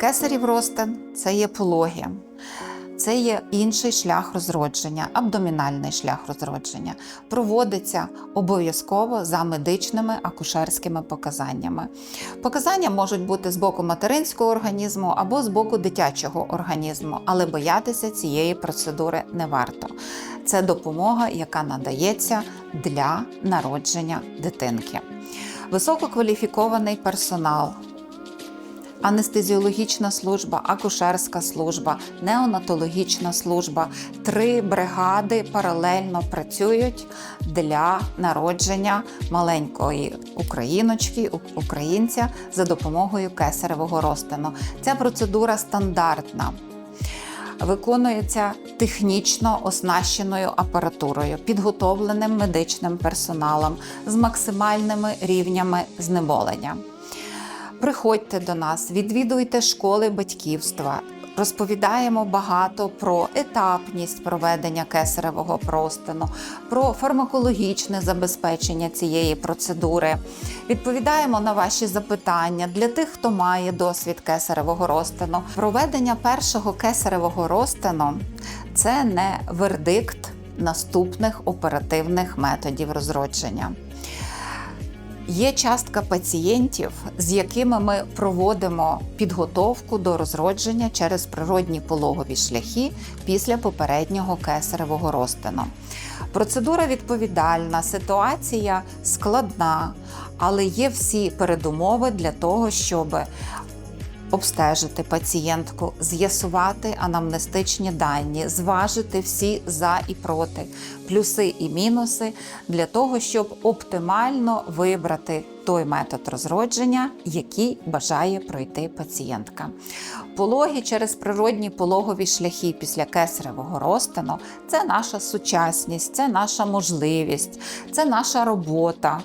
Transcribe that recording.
Кесарів розтин це є пологи. Це є інший шлях розродження, абдомінальний шлях розродження. Проводиться обов'язково за медичними акушерськими показаннями. Показання можуть бути з боку материнського організму або з боку дитячого організму, але боятися цієї процедури не варто. Це допомога, яка надається для народження дитинки. Висококваліфікований персонал анестезіологічна служба, акушерська служба, неонатологічна служба. Три бригади паралельно працюють для народження маленької україночки, українця за допомогою кесаревого розтину. Ця процедура стандартна. Виконується технічно оснащеною апаратурою, підготовленим медичним персоналом з максимальними рівнями знеболення. Приходьте до нас, відвідуйте школи батьківства. Розповідаємо багато про етапність проведення кесаревого простину, про фармакологічне забезпечення цієї процедури. Відповідаємо на ваші запитання для тих, хто має досвід кесаревого розтину. Проведення першого кесаревого розтину це не вердикт наступних оперативних методів розродження. Є частка пацієнтів, з якими ми проводимо підготовку до розродження через природні пологові шляхи після попереднього кесаревого розтину. Процедура відповідальна, ситуація складна, але є всі передумови для того, щоб обстежити пацієнтку, з'ясувати анамнестичні дані, зважити всі за і проти, плюси і мінуси для того, щоб оптимально вибрати той метод розродження, який бажає пройти пацієнтка. Пологи через природні пологові шляхи після кесаревого розтину це наша сучасність, це наша можливість, це наша робота.